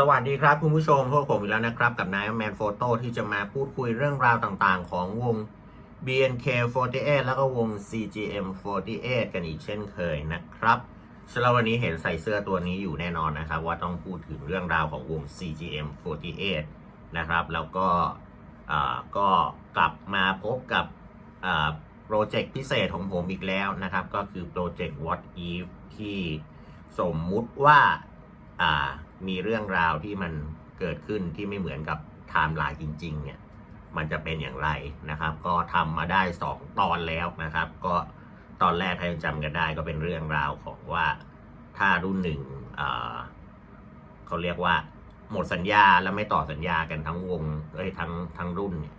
สวัสดีครับคุณผู้ชมพวกผมอีกแล้วนะครับ กับนายแมนโฟโต้ที่จะมาพูดคุยเรื่องราวต่างๆ ของวง BNK48 แล้วก็วง CGM48 กันอีกเช่นเคยนะครับสำหรับวันนี้เห็นใส่เสื้อตัวนี้อยู่แน่นอนนะครับ ว่าต้องพูดถึงเรื่องราวของวง CGM48 นะครับ แล้วก็ก็กลับมาพบกับโปรเจกต์พิเศษของผมอีกแล้วนะครับ ก็คือโปรเจกต์ What If ที่สมมุติว่า มีเรื่องราวที่มันเกิดขึ้นที่ไม่เหมือนกับไทม์ไลน์จริง ๆ เนี่ย มันจะเป็นอย่างไรนะครับ ก็ทำมาได้ 2 ตอนแล้วนะครับ ก็ตอนแรกถ้ายังจำกันได้ก็เป็นเรื่องราวของว่าถ้ารุ่นหนึ่งอ่าเขาเรียกว่าหมดสัญญาแล้วไม่ต่อสัญญากันทั้งวงเอ้ยทั้งทั้งรุ่นเนี่ย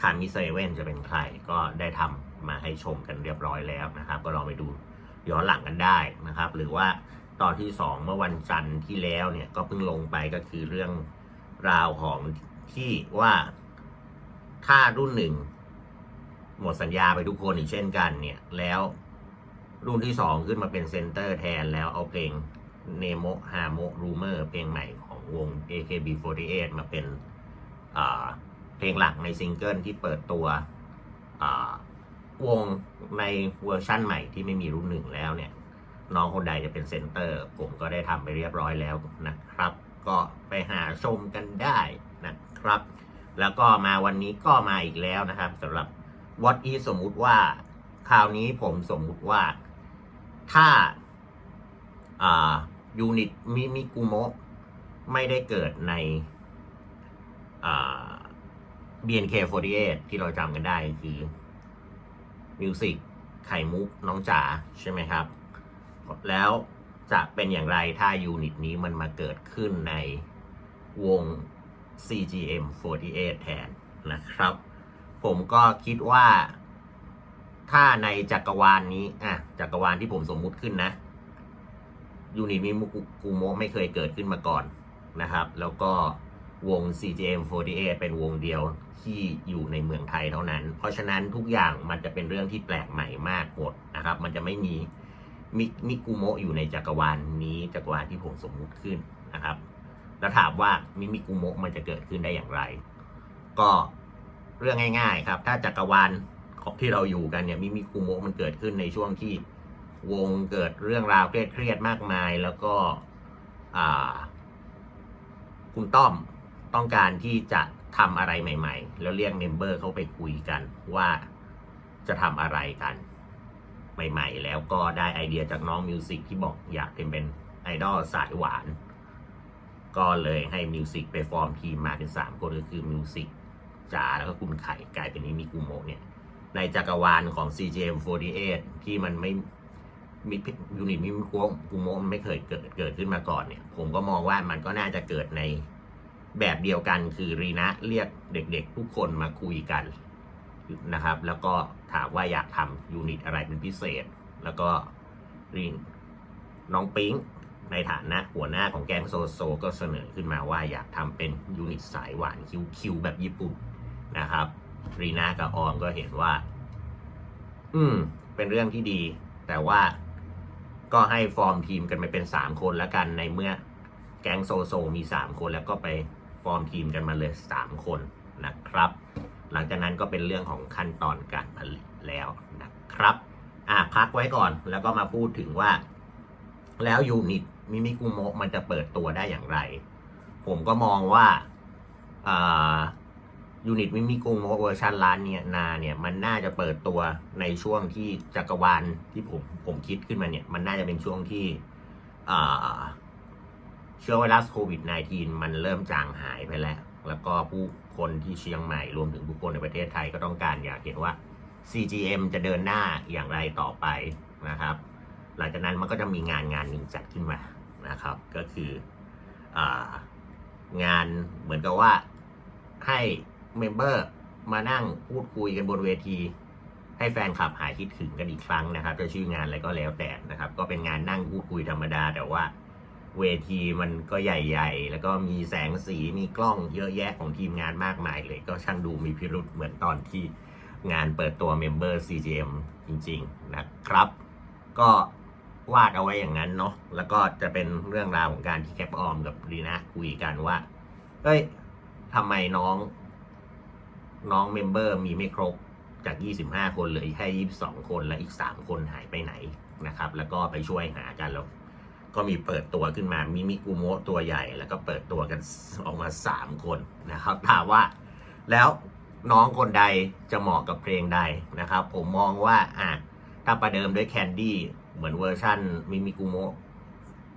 คามิเซเว่นจะเป็นใครก็ได้ทำมาให้ชมกันเรียบร้อยแล้วนะครับ ก็ลองไปดูย้อนหลังกันได้นะครับ หรือว่า ตอนที่สองเมื่อวันจันทร์ที่แล้วเนี่ยก็เพิ่งลงไปก็คือเรื่องราวของที่ว่าถ้ารุ่นหนึ่งหมดสัญญาไปทุกคนอีกเช่นกันเนี่ย แล้วรุ่นที่สองขึ้นมาเป็นเซนเตอร์แทนแล้วเอาเพลงเนโมฮาโมรูเมอร์เพลงใหม่ของวง AKB48 มาเป็นเพลงหลักในซิงเกิลที่เปิดตัววงในเวอร์ชั่นใหม่ที่ไม่มีรุ่นหนึ่งแล้วเนี่ย น้องคนใดจะเป็นเซนเตอร์ ผมก็ได้ทำไปเรียบร้อยแล้วนะครับ ก็ไปหาชมกันได้นะครับ แล้วก็มาวันนี้ก็มาอีกแล้วนะครับสำหรับ What is สมมุติว่าคราวนี้ผมสมมุติว่าถ้าอ่ายูนิตมิมิกุโมะไม่ได้เกิดในอ่า BNK48 ที่เราจำกันได้คือมิวสิกไข่มุกน้องจ๋าใช่ไหมครับ แล้วจะเป็นอย่างไรถ้ายูนิตนี้มันมาเกิดขึ้นในวง CGM48 แทนนะครับ ผมก็คิดว่า ถ้าในจักรวาลนนี้อะจักรวาลที่ผมสมมุติขึ้นนะยูนิตมิมุกุกุโมไม่เคยเกิดขึ้นมาก่อนนะครับ แล้วก็วง CGM48 เป็นวงเดียวที่อยู่ในเมืองไทยเท่านั้น เพราะฉะนั้นทุกอย่างมันจะเป็นเรื่องที่แปลกใหม่มากหมดนะครับ มันจะไม่มี มิมิกุโมะอยู่ในจักรวาลนี้จักรวาลที่ผมสมมุติขึ้นนะครับ แล้วถามว่ามิมิกุโมะมันจะเกิดขึ้นได้อย่างไร ก็เรื่องง่าย ๆ ครับ ถ้าจักรวาลที่เราอยู่กันเนี่ยมิมิกุโมะมันเกิดขึ้นในช่วงที่วงเกิดเรื่องราวเครียดๆมากมาย แล้วก็อ่าคุณต้อมต้องการที่จะทำอะไรใหม่ ๆ แล้วเรียกเมมเบอร์เข้าไปคุยกันว่าจะทำอะไรกัน ใหม่ๆ แล้วก็ได้ไอเดียจากน้องมิวสิกที่บอกอยากเป็นเป็นไอดอลสายหวาน ก็เลยให้มิวสิกไปฟอร์มทีมมาเป็นสามคนก็คือมิวสิกจ๋าแล้วก็คุณไข่กลายเป็นนิมิกุโมเนี่ย ในจักรวาลของ CGM48 ที่มันไม่มียูนิตมิมิกุโมะมันไม่เคยเกิดเกิดขึ้นมาก่อนเนี่ย ผมก็มองว่ามันก็น่าจะเกิดในแบบเดียวกันคือรีนะเรียกเด็กๆ ทุกคนมาคุยกัน นะครับ แล้วก็ถามว่าอยากทำยูนิตอะไรเป็นพิเศษ แล้วก็รีนน้องปิ๊งในฐานะหัวหน้าของแกงโซโซก็เสนอขึ้นมาว่าอยากทำเป็นยูนิตสายหวานคิวๆแบบญี่ปุ่นนะครับรีนากับออมก็เห็นว่า อืม เป็นเรื่องที่ดี แต่ว่าก็ให้ฟอร์มทีมกันไปเป็นสามคนแล้วกันในเมื่อแก๊งโซโซมีสามคนแล้วก็ไปฟอร์มทีมกันมาเลยสามคนนะครับ หลังจากนั้นก็เป็นเรื่องของขั้นตอนการผลิตแล้วนะครับอะพักไว้ก่อนแล้วก็มาพูดถึงว่า แล้วยูนิตมิมิกุโมะมันจะเปิดตัวได้อย่างไร ผมก็มองว่าอ่ายูนิตมิมิกุโมะเวอร์ชันร้านเนี่ยนาเนี่ยมันน่าจะเปิดตัวในช่วงที่จักรวาลที่ผมผมคิดขึ้นมาเนี่ย มันน่าจะเป็นช่วงที่อ่าเชื้อไวรัสโควิด -19 มันเริ่มจางหายไปแล้ว แล้วก็ผู้ คนที่เชียงใหม่รวมถึงผู้คนในประเทศไทยก็ต้องการอยากเห็นว่า CGM จะเดินหน้าอย่างไรต่อไปนะครับ หลังจากนั้นมันก็จะมีงานงานหนึ่งจัดขึ้นมานะครับ ก็คือองานเหมือนกับว่าให้เมมเบอร์มานั่งพูดคุยกันบนเวที ให้แฟนคลับหายคิดถึงกันอีกครั้งนะครับ จะชื่องานอะไรก็แล้วแต่นะครับ ก็เป็นงานนั่งพูดคุยธรรมดาแต่ว่า เวทีมันก็ใหญ่ ๆ แล้วก็มีแสงสีมีกล้องเยอะแยะของทีมงานมากมายเลย ก็ช่างดูมีพิรุษเหมือนตอนที่งานเปิดตัวเมมเบอร์ CGM จริง ๆ นะครับ ก็วาดเอาไว้อย่างนั้นเนาะแล้วก็จะเป็นเรื่องราวของการที่แคปออมกับรีนะคุยกันว่าเฮ้ยทำไมน้อง น้องเมมเบอร์มีไม่ครบจาก 25 คนเหลือแค่ 22 คนและอีก 3 คนหายไปไหนนะครับ แล้วก็ไปช่วยหากันแล้ว ก็มีเปิดตัวขึ้นมามิมิกุโมะตัวใหญ่ แล้วก็เปิดตัวกันออกมา 3 คนนะครับ ถามว่าแล้วน้องคนใดจะเหมาะกับเพลงใดนะครับ ผมมองว่าอะถ้าประเดิมด้วยแคนดี้เหมือนเวอร์ชั่นมิมิกุโมะ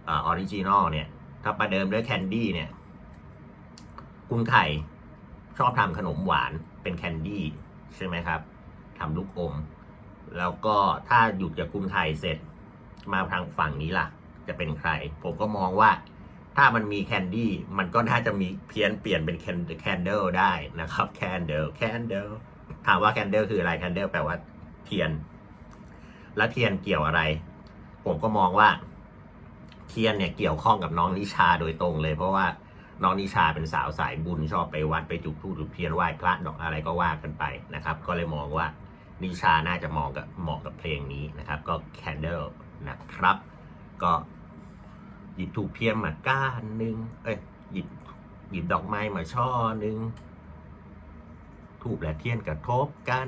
ออริจินอลเนี่ย ถ้าประเดิมด้วยแคนดี้เนี่ยคุณไข่ชอบทำขนมหวานเป็นแคนดี้ใช่ไหมครับทำลูกอม แล้วก็ถ้าหยุดจากคุณไข่เสร็จมาทางฝั่งนี้ล่ะ จะเป็นใคร ผมก็มองว่าถ้ามันมีแคนดี้มันก็น่าจะมีเพี้ยนเปลี่ยนเป็นแคนเดิลได้นะครับแคนเดิลแคนเดิลถามว่าแคนเดิลคืออะไรแคนเดิลแปลว่าเทียน แล้วเทียนเกี่ยวอะไร ผมก็มองว่า เทียนเนี่ยเกี่ยวข้องกับน้องนิชาโดยตรงเลย เพราะว่าน้องนิชาเป็นสาวสายบุญชอบไปวัดไปจุดธูปจุดเทียนไหว้พระดอกอะไรก็ว่ากันไปนะครับ ก็เลยมองว่านิชาน่าจะเหมาะกับเหมาะกับเพลงนี้นะครับ ก็แคนเดิลนะครับ ก็ หยิบถูกเทียนมาก้านหนึ่งเอ้ยหยิบหยิบดอกไม้มาช่อหนึ่งถูกและเทียนกระทบกัน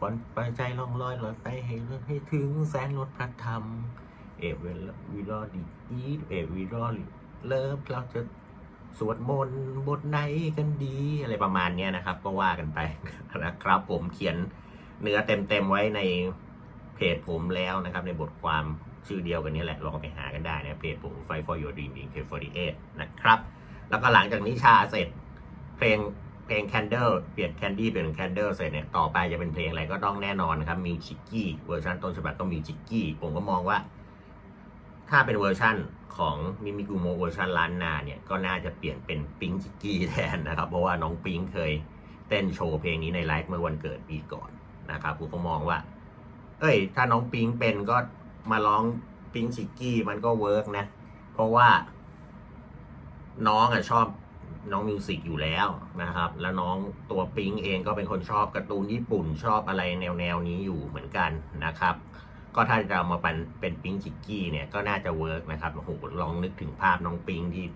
ปอนปใจล่องลอยลอยไปให้ลอนให้ถึงแสนรถพระธรรม เอเวลวิรอดีอีเอวิรอเลิฟเราจะสวดมนต์บทไหนกันดีอะไรประมาณเนี้ยนะครับ ก็ว่ากันไปนะครับ ผมเขียนเนื้อเต็มๆไว้ในเพจผมแล้วนะครับ ในบทความ ชื่อเดียวกันนี้แหละลองไปหากันได้นะเพจผม Fight for Your Dream in K48 นะครับ แล้วก็หลังจากนิชาเสร็จ เพลงเพลง Candle เปลี่ยน Candy เป็น Candle เสร็จเนี่ยต่อไปจะเป็นเพลงอะไรก็ต้องแน่นอนนะครับมิวจิกกี้เวอร์ชันต้นฉบับก็มิวจิกกี้ ผมก็มองว่า ถ้าเป็นเวอร์ชั่นของมิมิกุโมเวอร์ชันล้านนาเนี่ยก็น่าจะเปลี่ยนเป็นปิงจิกกี้แทนนะครับ เพราะว่าน้องปิงเคยเต้นโชว์เพลงนี้ในไลฟ์เมื่อวันเกิดปีก่อนนะครับผมก็มองว่า เอ้ย ถ้าน้องปิงเป็นก็ มาร้องปิงจิกกี้มันก็เวิร์กนะ เพราะว่า น้องอะชอบน้องมิวสิกอยู่แล้วนะครับ แล้วน้องตัวปิงเองก็เป็นคนชอบการ์ตูนญี่ปุ่นชอบอะไรแนวแนวนี้อยู่เหมือนกันนะครับ ก็ถ้าจะเอามาเป็นเป็นปิงจิกกี้เนี่ยก็น่าจะเวิร์กนะครับโอ้โหลองนึกถึงภาพน้องปิงที่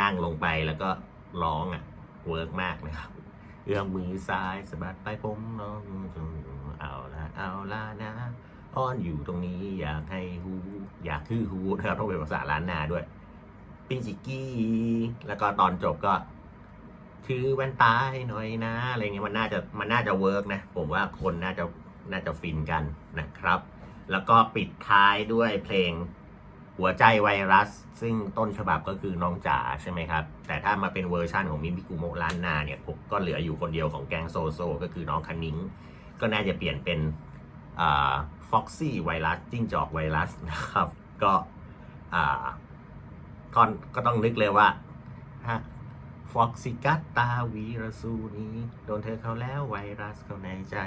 นั่งลงไปแล้วก็ร้องอะเวิร์กมากนะครับเอื้อมมือซ้ายสะบัดไปผมน้องเอาละเอาละนะ อ้อนอยู่ตรงนี้อยากให้ฮูอยากคือฮูนะครับต้องเป็นภาษาล้านนาด้วย ปิงจิกกี้ แล้วก็ตอนจบก็ถือแว่นตาให้หน่อยนะอะไรเงี้ยมันน่าจะมันน่าจะเวิร์กนะ ผมว่าคนน่าจะน่าจะฟินกันนะครับ แล้วก็ปิดท้ายด้วยเพลงหัวใจไวรัส ซึ่งต้นฉบับก็คือน้องจ๋าใช่ไหมครับ แต่ถ้ามาเป็นเวอร์ชั่นของมิมิกุโมล้านนาเนี่ยผมก็เหลืออยู่คนเดียวของแกงโซโซ ก็คือน้องคันนิ้ง ก็น่าจะเปลี่ยนเป็นอ่า ฟ็อกซี่ไวรัสจิ้งจอกไวรัสนะครับ ก็อ่าก็ก็ต้องนึกเลยว่าฮะฟอกซิกัตตาวีรสูนี้โดนเธอเขาแล้วไวรัสเข้าในใจ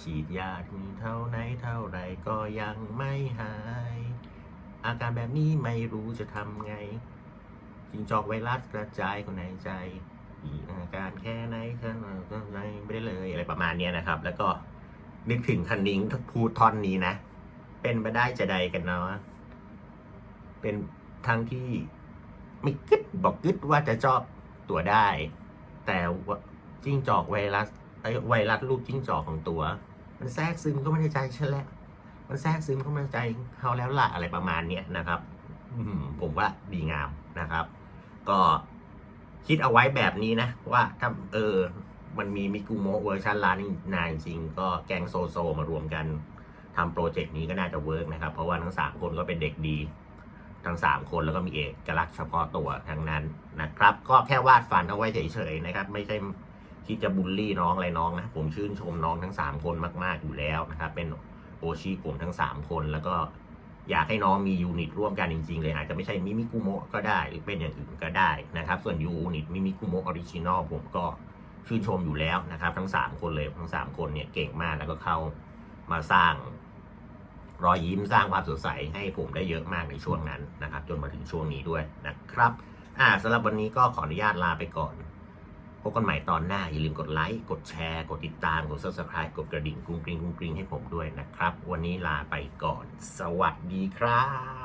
ฉีดยามีเท่าไหนเท่าไรก็ยังไม่หาย อาการแบบนี้ไม่รู้จะทำไงจิงจอกไวรัสกระจายเขาในใจอาการแค่ไหนเท่ไหนไม่ได้เลยอะไรประมาณนี้นะครับ แล้วก็ นึกถึงคันนิ้งพูดท่อนนี้นะ เป็นไปได้จะใดกันเนาะเป็นทั้งที่ไม่กึดบอกกึดว่าจะชอบตัวได้ แต่ว่าจิ้งจอกไวรัสไอไวรัสลูกจิ้งจอกของตัว มันแทรกซึมเข้ามาในใจฉันแล้วมันแทรกซึมเข้ามาในใจเขาแล้วล่ะอะไรประมาณเนี้ยนะครับผมว่าดีงามนะครับ ก็คิดเอาไว้แบบนี้นะ ว่าถ้าเออ มันมีมิกุโมะเวอร์ชันลานนานจริงก็แกงโซโซมารวมกันทำโปรเจกต์นี้ก็น่าจะเวิร์กนะครับ เพราะว่าทั้งสามคนก็เป็นเด็กดี ทั้งสามคนแล้วก็มีเอกลักษณ์เฉพาะตัวทั้งนั้นนะครับ ก็แค่วาดฝันเอาไว้เฉยๆนะครับ ไม่ใช่คิดจะบูลลี่น้องอะไรน้องนะ ผมชื่นชมน้องทั้งสามคนมาก ๆ อยู่แล้วนะครับ เป็นโอชิผมทั้งสามคนแล้วก็อยากให้น้องมียูนิตร่วมกันจริง ๆ เลย อาจจะไม่ใช่มิมิกุโมะก็ได้ หรือเป็นอย่างอื่นก็ได้นะครับ ส่วนยูนิตมิมิกุโมะออริจินอลผมก็ ชื่นชมอยู่แล้วนะครับ ทั้งสามคนเลยทั้งสามคนเนี่ยเก่งมากแล้วก็เข้ามาสร้างรอยยิ้มสร้างความสดใสให้ผมได้เยอะมากในช่วงนั้นนะครับ จนมาถึงช่วงนี้ด้วยนะครับอ่าสำหรับวันนี้ก็ขออนุญาตลาไปก่อนพบกันใหม่ตอนหน้า อย่าลืมกดไลค์ กดแชร์ กดติดตาม กด subscribe กดกระดิ่งกรุ้งกริ้งกรุ้งกริ้งให้ผมด้วยนะครับ วันนี้ลาไปก่อน สวัสดีครับ